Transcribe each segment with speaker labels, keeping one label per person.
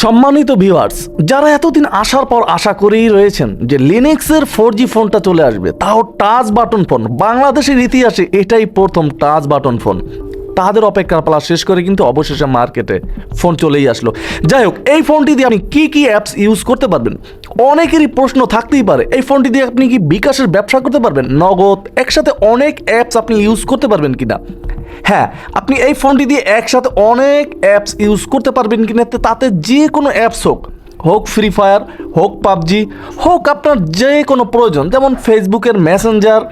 Speaker 1: সম্মানিত ভিউয়ার্স যারা এতদিন আসার পর আশা করেই রয়েছেন যে লিনেক্সের ফোর জি ফোনটা চলে আসবে, তাও টাচ বাটন ফোন বাংলাদেশের ইতিহাসে এটাই প্রথম টাচ বাটন ফোন তাদের অপেক্ষার পালা শেষ করে কিন্তু অবশেষে মার্কেটে ফোন চলেই আসলো। যাই হোক এই ফোনটি দিয়ে আপনি কী কী অ্যাপস ইউজ করতে পারবেন? অনেকেরই প্রশ্ন থাকতেই পারে, এই ফোনটি দিয়ে আপনি কি বিকাশের ব্যবসা করতে পারবেন? নগদ, একসাথে অনেক অ্যাপস আপনি ইউজ করতে পারবেন কিনা? হ্যাঁ আপনি এই ফোনটি দিয়ে একসাথে অনেক অ্যাপস ইউজ করতে পারবেন কিনা তাতে যে কোনো অ্যাপস হোক হোক ফ্রি ফায়ার হোক পাবজি, হোক আপনার যে কোনো প্রয়োজন, যেমন ফেসবুকের মেসেঞ্জার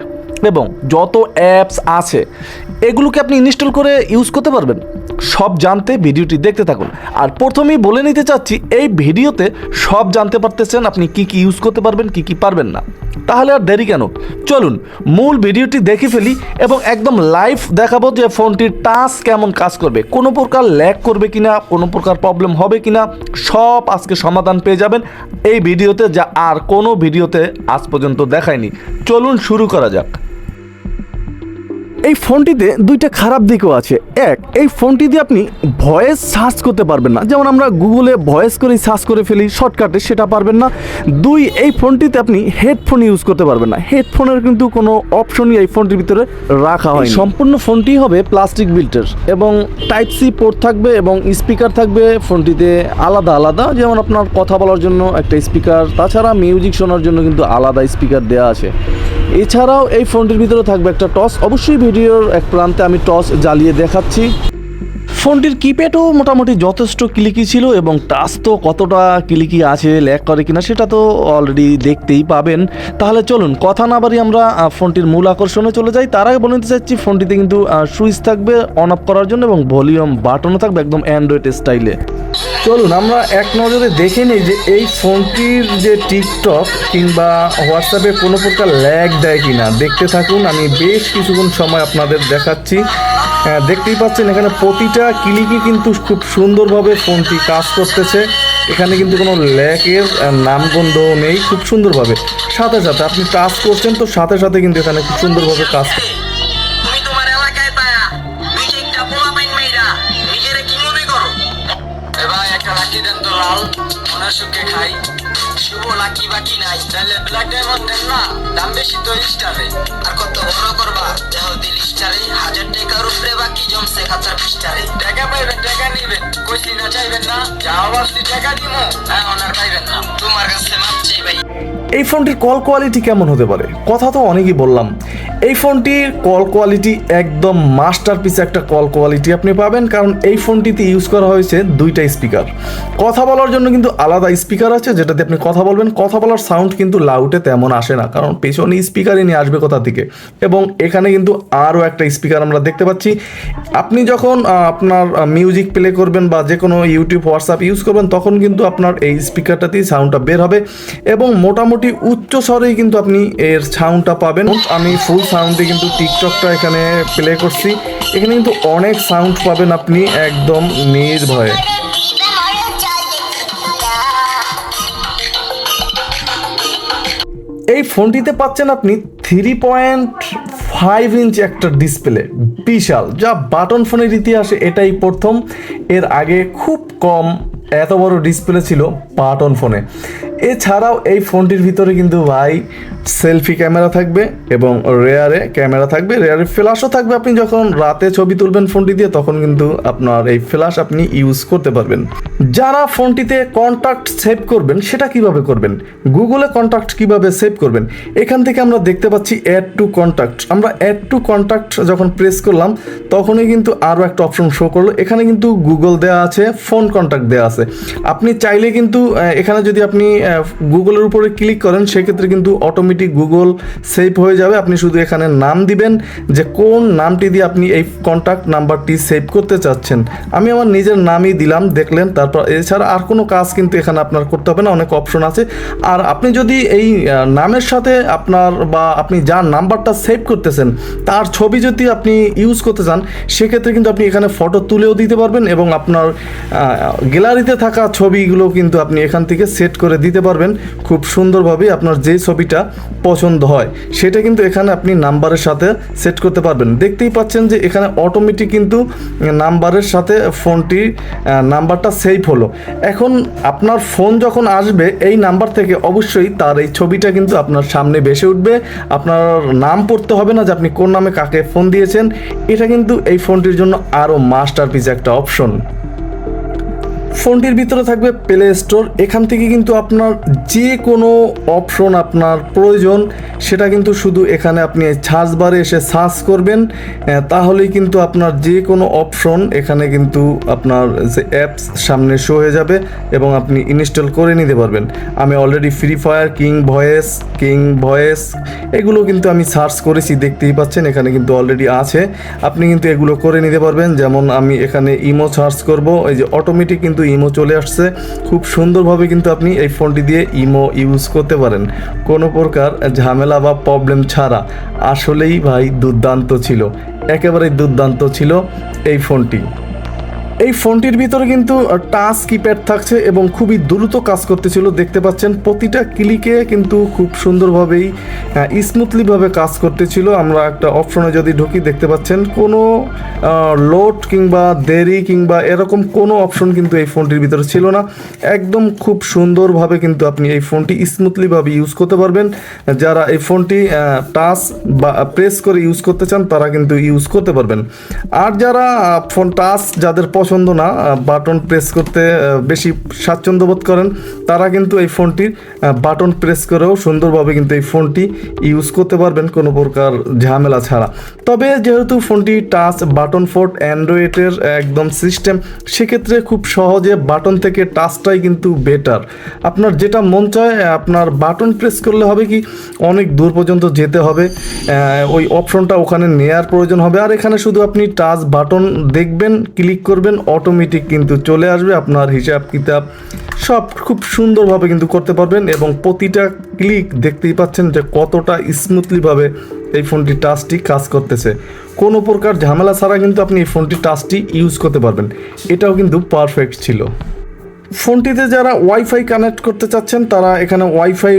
Speaker 1: এবং যত অ্যাপস আছে, এগুলোকে আপনি ইনস্টল করে ইউজ করতে পারবেন। সব জানতে ভিডিওটি দেখতে থাকুন। আর প্রথমেই বলে নিতে চাচ্ছি, এই ভিডিওতে সব জানতে পারতেছেন আপনি কি কি ইউজ করতে পারবেন, কি কি পারবেন না। তাহলে আর দেরি কেন? চলুন, মূল ভিডিওটি দেখে ফেলি এবং একদম লাইভ দেখাবো যে ফোনটির টাচ কেমন কাজ করবে, কোনো প্রকার ল্যাগ করবে কিনা, কোনো প্রকার প্রবলেম হবে কিনা, সব আজকে সমাধান পেয়ে যাবেন। এই ভিডিওতে যা আর কোনো ভিডিওতে আজ পর্যন্ত দেখায়নি। চলুন শুরু করা যাক। এই ফোনটিতে দুইটা খারাপ দিকও আছে। এক এই ফোনটি দিয়ে আপনি ভয়েস সার্চ করতে পারবেন না। যেমন আমরা গুগলে ভয়েস করে সার্চ করে ফেলি শর্টকাটে সেটা পারবেন না। দুই এই ফোনটিতে আপনি হেডফোন ইউজ করতে পারবেন না। হেডফোনের কিন্তু কোনো অপশনই এই ফোনটির ভিতরে রাখা হয় সম্পূর্ণ ফোনটি হবে প্লাস্টিক বিল্টের এবং টাইপ সি পোর্ট থাকবে এবং স্পিকার থাকবে ফোনটিতে আলাদা আলাদা। যেমন আপনার কথা বলার জন্য একটা স্পিকার তাছাড়া মিউজিক শোনার জন্য কিন্তু আলাদা স্পিকার দেওয়া আছে। এছাড়াও এই ফোনটির ভিতরে থাকবে একটা টস অবশ্যই ভিডিওর এক প্রান্তে আমি টস জ্বালিয়ে দেখাচ্ছি। ফোনটির কিপ্যাডও মোটামুটি যথেষ্ট ক্লিকি ছিল এবং টাচ তো কতটা ক্লিকি আছে ল্যাক করে কিনা সেটা তো অলরেডি দেখতেই পাবেন। তাহলে চলুন, কথা না বাড়ি আমরা ফোনটির মূল আকর্ষণে চলে যাই। তার আগে বলে নিতে চাচ্ছি, ফোনটিতে কিন্তু সুইচ থাকবে অন অফ করার জন্য এবং ভলিউম বাটনও থাকবে একদম অ্যান্ড্রয়েড স্টাইলে চলুন আমরা এক নজরে দেখে নিই যে এই ফোনটির যে টিকটক কিংবা হোয়াটসঅ্যাপে কোনো প্রকার ল্যাগ দেয় কিনা। দেখতে থাকুন আমি বেশ কিছুক্ষণ সময় আপনাদের দেখাচ্ছি। হ্যাঁ, দেখতেই পাচ্ছেন এখানে প্রতিটা ক্লিকই কিন্তু খুব সুন্দরভাবে ফোনটি কাজ করতেছে। এখানে কিন্তু কোনো ল্যাকের নামগন্ধ নেই খুব সুন্দরভাবে। সাথে সাথে আপনি কাজ করছেন তো সাথে সাথে কিন্তু এখানে খুব সুন্দরভাবে কাজ
Speaker 2: লাকি দেন তো লাল, মনে সুখে খাই। শুভ লাকি বাকি নাই তাহলে ব্ল্যাক ডায়মন্ড দেন না, দাম বেশি তো আর কত বড় করবা, দেহ দিল হাজার টাকার উপরে বাকি জমছে খাঁচার পিস্টারে টাকা পাইবেন, টাকা নিবেন কইছি না চাইবেন না যাও বাসি টাকা দিমু এখন আর পাইবেন না। তোমার কাছে মাপছি ভাই।
Speaker 1: এই ফোনটির কল কোয়ালিটি কেমন হতে পারে? কথা তো অনেকই বললাম। এই ফোনটির কল কোয়ালিটি একদম মাস্টার পিস একটা কল কোয়ালিটি আপনি পাবেন, কারণ এই ফোনটিতে ইউজ করা হয়েছে দুইটা স্পিকার কথা বলার জন্য কিন্তু আলাদা স্পিকার আছে, যেটাতে আপনি কথা বলবেন। কথা বলার সাউন্ড কিন্তু লাউটে তেমন আসে না, কারণ পেছনে স্পিকারই নিয়ে আসবে কোথা থেকে? এবং এখানে কিন্তু আরও একটা স্পিকার আমরা দেখতে পাচ্ছি। আপনি যখন আপনার মিউজিক প্লে করবেন বা যে কোনো ইউটিউব হোয়াটসঅ্যাপ ইউজ করবেন, তখন কিন্তু আপনার এই স্পিকারটাতেই সাউন্ডটা বের হবে। এবং মোটামুটি উচ্চ স্বরেই কিন্তু আপনি এর সাউন্ডটা পাবেন। আমি ফুল সাউন্ডে কিন্তু টিকটকটা এখানে প্লে করছি। এখানে কিন্তু অনেক সাউন্ড পাবেন আপনি একদম নির্ভয়ে এই ফোনটিতে পাচ্ছেন আপনি থ্রি পয়েন্ট ফাইভ ইঞ্চ একটা ডিসপ্লে বিশাল। যা বাটন ফোনের ইতিহাসে এটাই প্রথম। এর আগে খুব কম এত বড় ডিসপ্লে ছিল বাটন ফোনে এছাড়াও এই ফোনটির ভিতরে কিন্তু ভাই সেলফি ক্যামেরা থাকবে এবং রেয়ারে ক্যামেরা থাকবে। রেয়ারে ফ্ল্যাশও থাকবে। আপনি যখন রাতে ছবি তুলবেন ফোনটি দিয়ে, তখন কিন্তু আপনার এই ফ্ল্যাশ আপনি ইউজ করতে পারবেন। যারা ফোনটিতে কন্ট্যাক্ট সেভ করবেন, সেটা কীভাবে করবেন? গুগলে কন্ট্যাক্ট কীভাবে সেভ করবেন? এখান থেকে আমরা দেখতে পাচ্ছি অ্যাড টু কন্ট্যাক্ট আমরা অ্যাড টু কন্ট্যাক্ট যখন প্রেস করলাম, তখনই কিন্তু আরও একটা অপশন শো করল। এখানে কিন্তু গুগল দেওয়া আছে ফোন কন্ট্যাক্ট দেওয়া আছে। আপনি চাইলে কিন্তু এখানে যদি আপনি গুগলের উপরে ক্লিক করেন, সেক্ষেত্রে কিন্তু অটোমেটিক গুগল সেভ হয়ে যাবে। আপনি শুধু এখানে নাম দিবেন যে কোন নামটি দিয়ে আপনি এই কন্ট্যাক্ট নাম্বারটি সেভ করতে চাচ্ছেন। আমি আমার নিজের নামই দিলাম, দেখলেন, তারপর এছাড়া আর কোনো কাজ কিন্তু এখানে আপনার করতে হবে না, অনেক অপশন আছে। আর আপনি যদি এই নামের সাথে আপনার বা আপনি যার নাম্বারটা সেভ করতেছেন, তার ছবি যদি আপনি ইউজ করতে চান, সেক্ষেত্রে কিন্তু আপনি এখানে ফটো তুলেও দিতে পারবেন এবং আপনার গ্যালারিতে থাকা ছবিগুলো কিন্তু আপনি এখান থেকে সেট করে দিতে পারবেন। খুব সুন্দরভাবে আপনার যে ছবিটা পছন্দ হয়। সেটা কিন্তু এখানে আপনি নাম্বারের সাথে সেট করতে পারবেন। দেখতেই পাচ্ছেন যে এখানে অটোমেটিক কিন্তু নাম্বারের সাথে ফোনটি নাম্বারটা সেভ হলো। এখন আপনার ফোন যখন আসবে, এই নাম্বার থেকে অবশ্যই তার এই ছবিটা কিন্তু আপনার সামনে ভেসে উঠবে। আপনার নাম পড়তে হবে না যে আপনি কোন নামে কাকে ফোন দিয়েছেন। এটা কিন্তু এই ফোনটির জন্য আরও মাস্টারপিস একটা অপশন ফোনটির ভিতরে থাকবে প্লে স্টোর এখান থেকে কিন্তু আপনার যে কোনো অপশন আপনার প্রয়োজন, সেটা কিন্তু শুধু এখানে আপনি সার্চ বারে এসে সার্চ করবেন। তাহলেই কিন্তু আপনার যে কোনো অপশন এখানে কিন্তু আপনার যে অ্যাপস সামনে শো হয়ে যাবে এবং আপনি ইনস্টল করে নিতে পারবেন। আমি already Free Fire king voice king voice এগুলো কিন্তু আমি সার্চ করেছি, দেখতেই পাচ্ছেন, এখানে কিন্তু অলরেডি আছে। আপনি কিন্তু এগুলো করে নিতে পারবেন। যেমন আমি এখানে ইমো সার্চ করব, এই যে অটোমেটিক কিন্তু ইমো চলে আসছে। খুব সুন্দরভাবে কিন্তু আপনি এই ফোনটি দিয়ে ইমো ইউজ করতে পারেন। কোনো প্রকার ঝামেলা বা প্রবলেম ছাড়া। আসলেই ভাই দুর্দান্ত ছিল। একেবারেই দুর্দান্ত ছিল এই ফোনটি। এই ফোনটির ভিতরে কিন্তু টাচ কিপ্যাড থাকছে এবং খুবই দ্রুত কাজ করতেছিল। দেখতে পাচ্ছেন, প্রতিটা ক্লিকে কিন্তু খুব সুন্দরভাবেই স্মুথলিভাবে কাজ করতেছিল। আমরা একটা অপশনে যদি ঢুকি, দেখতে পাচ্ছেন, কোনো লোড কিংবা দেরি কিংবা এরকম কোনো অপশন কিন্তু এই ফোনটির ভিতরে ছিল না। একদম খুব সুন্দরভাবে কিন্তু আপনি এই ফোনটি স্মুথলিভাবে ইউজ করতে পারবেন। যারা এই ফোনটি টাচ বা প্রেস করে ইউজ করতে চান, তারা কিন্তু ইউজ করতে পারবেন। আর যারা ফোন টাচ যাদের পছন্দ না বাটন প্রেস করতে বেশি স্বাচ্ছন্দ্য বোধ করেন। তারা কিন্তু এই ফোনটির বাটন প্রেস করেও সুন্দরভাবে কিন্তু এই ফোনটি ইউজ করতে পারবেন কোনো প্রকার ঝামেলা ছাড়া। তবে যেহেতু ফোনটি টাচ বাটন ফোর্ট অ্যান্ড্রয়েডের একদম সিস্টেম সেক্ষেত্রে খুব সহজে বাটন থেকে টাচটাই কিন্তু বেটার আপনার যেটা মন চায় আপনার বাটন প্রেস করলে হবে কি, অনেক দূর পর্যন্ত যেতে হবে ওই অপশনটা ওখানে নেয়ার প্রয়োজন হবে। আর এখানে শুধু আপনি টাচ বাটন দেখবেন ক্লিক করবেন অটোমেটিক কিন্তু চলে আসবে। আপনার হিসাব, কিতাব সব খুব সুন্দরভাবে কিন্তু করতে পারবেন এবং প্রতিটা ক্লিক দেখতেই পাচ্ছেন যে কতটা স্মুথলিভাবে এই ফোনটি টাচটি কাজ করতেছে। কোনো প্রকার ঝামেলা ছাড়া কিন্তু আপনি এই ফোনটি টাচটি ইউজ করতে পারবেন। এটাও কিন্তু পারফেক্ট ছিল। ফোনটিতে যারা ওয়াইফাই কানেক্ট করতে চাচ্ছেন, তারা এখানে ওয়াইফাই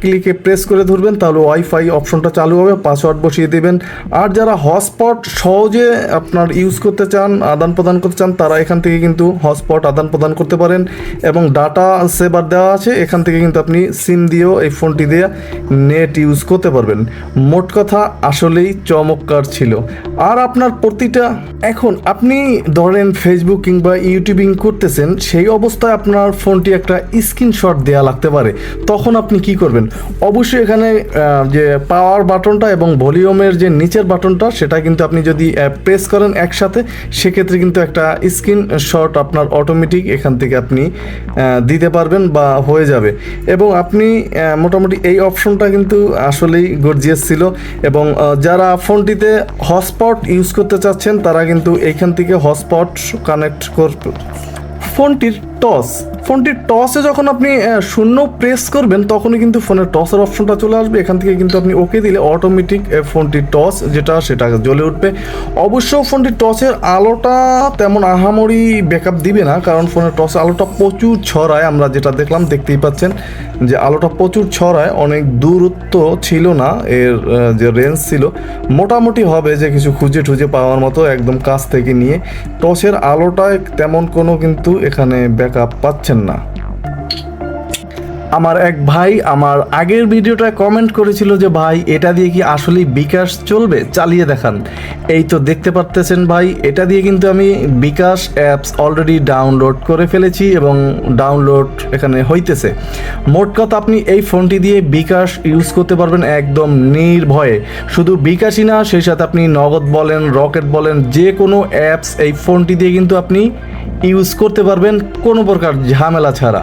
Speaker 1: ক্লিকে প্রেস করে ধরবেন, তাহলে ওয়াইফাই অপশনটা চালু হবে পাসওয়ার্ড বসিয়ে দেবেন। আর যারা হটস্পট সহজে আপনার ইউজ করতে চান, আদান প্রদান করতে চান, তারা এখান থেকে কিন্তু হটস্পট আদান প্রদান করতে পারেন এবং ডাটা সেভার দেওয়া আছে, এখান থেকে কিন্তু আপনি সিম দিয়েও এই ফোনটি দিয়ে নেট ইউজ করতে পারবেন। মোট কথা আসলেই চমৎকার ছিল। আর আপনার প্রতিটা, এখন আপনি ধরেন ফেসবুক কিংবা ইউটিউবিং করতেছেন, সেই অবস্থায় আপনার ফোনটি একটা স্ক্রিনশট দেওয়া লাগতে পারে। তখন আপনি কি করবেন? অবশ্যই এখানে যে পাওয়ার বাটনটা এবং ভলিউমের যে নিচের বাটনটা সেটা কিন্তু আপনি যদি প্রেস করেন একসাথে, সেক্ষেত্রে কিন্তু একটা স্ক্রিনশট আপনার অটোমেটিক এখান থেকে আপনি দিতে পারবেন বা হয়ে যাবে। এবং আপনি মোটামুটি এই অপশনটা কিন্তু আসলেই গর্জিয়াস ছিল এবং যারা ফোনটিতে হটস্পট ইউজ করতে চাচ্ছেন, তারা কিন্তু এইখান থেকে হটস্পট কানেক্ট করবে ফোনটির টস। ফোনটির টসে যখন আপনি শূন্য প্রেস করবেন, তখনই কিন্তু ফোনের টসের অপশনটা চলে আসবে। এখান থেকে কিন্তু আপনি ওকে দিলে অটোমেটিক ফোনটির টস যেটা, সেটা জ্বলে উঠবে। অবশ্য ফোনটি টসের আলোটা তেমন আহামরি ব্যাকআপ দিবে না, কারণ ফোনের টসের আলোটা প্রচুর ছড়ায়। আমরা যেটা দেখলাম, দেখতেই পাচ্ছেন যে আলোটা প্রচুর ছড়ায়, অনেক দূরত্ব ছিল না, এর যে রেঞ্জ ছিল। মোটামুটি হবে যে কিছু খুঁজে টুজে পাওয়ার মতো একদম কাছ থেকে নিয়ে। টসের আলোটায় তেমন কোনো কিন্তু এখানে ব্যাকআপ পাচ্ছেন না। আমার এক ভাই আমার আগের ভিডিওটা কমেন্ট করেছিল যে, ভাই, এটা দিয়ে কি আসলেই বিকাশ চলবে? চালিয়ে দেখান। এই তো দেখতে পারতেছেন ভাই, এটা দিয়ে কিন্তু আমি বিকাশ অ্যাপস অলরেডি ডাউনলোড করে ফেলেছি এবং ডাউনলোড এখানে হইতেছে। মোট কথা, আপনি এই ফোনটি দিয়ে বিকাশ ইউজ করতে পারবেন একদম নির্ভয়ে। শুধু বিকাশই না, সেই সাথে আপনি নগদ বলেন রকেট বলেন, যে কোনো অ্যাপস এই ফোনটি দিয়ে কিন্তু আপনি ইউজ করতে পারবেন কোনো প্রকার ঝামেলা ছাড়া।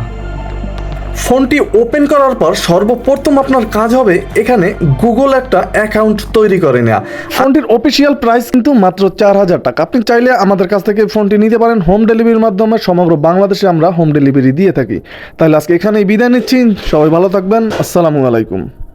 Speaker 1: ফোনটি ওপেন করার পর সর্বপ্রথম আপনার কাজ হবে এখানে গুগল একটা অ্যাকাউন্ট তৈরি করে নেওয়া ফোনটির অফিসিয়াল প্রাইস কিন্তু মাত্র চার হাজার টাকা। আপনি চাইলে আমাদের কাছ থেকে ফোনটি নিতে পারেন হোম ডেলিভারির মাধ্যমে। সমগ্র বাংলাদেশে আমরা হোম ডেলিভারি দিয়ে থাকি। তাহলে আজকে এখানেই বিদায় নিচ্ছি। সবাই ভালো থাকবেন। আসসালামু আলাইকুম।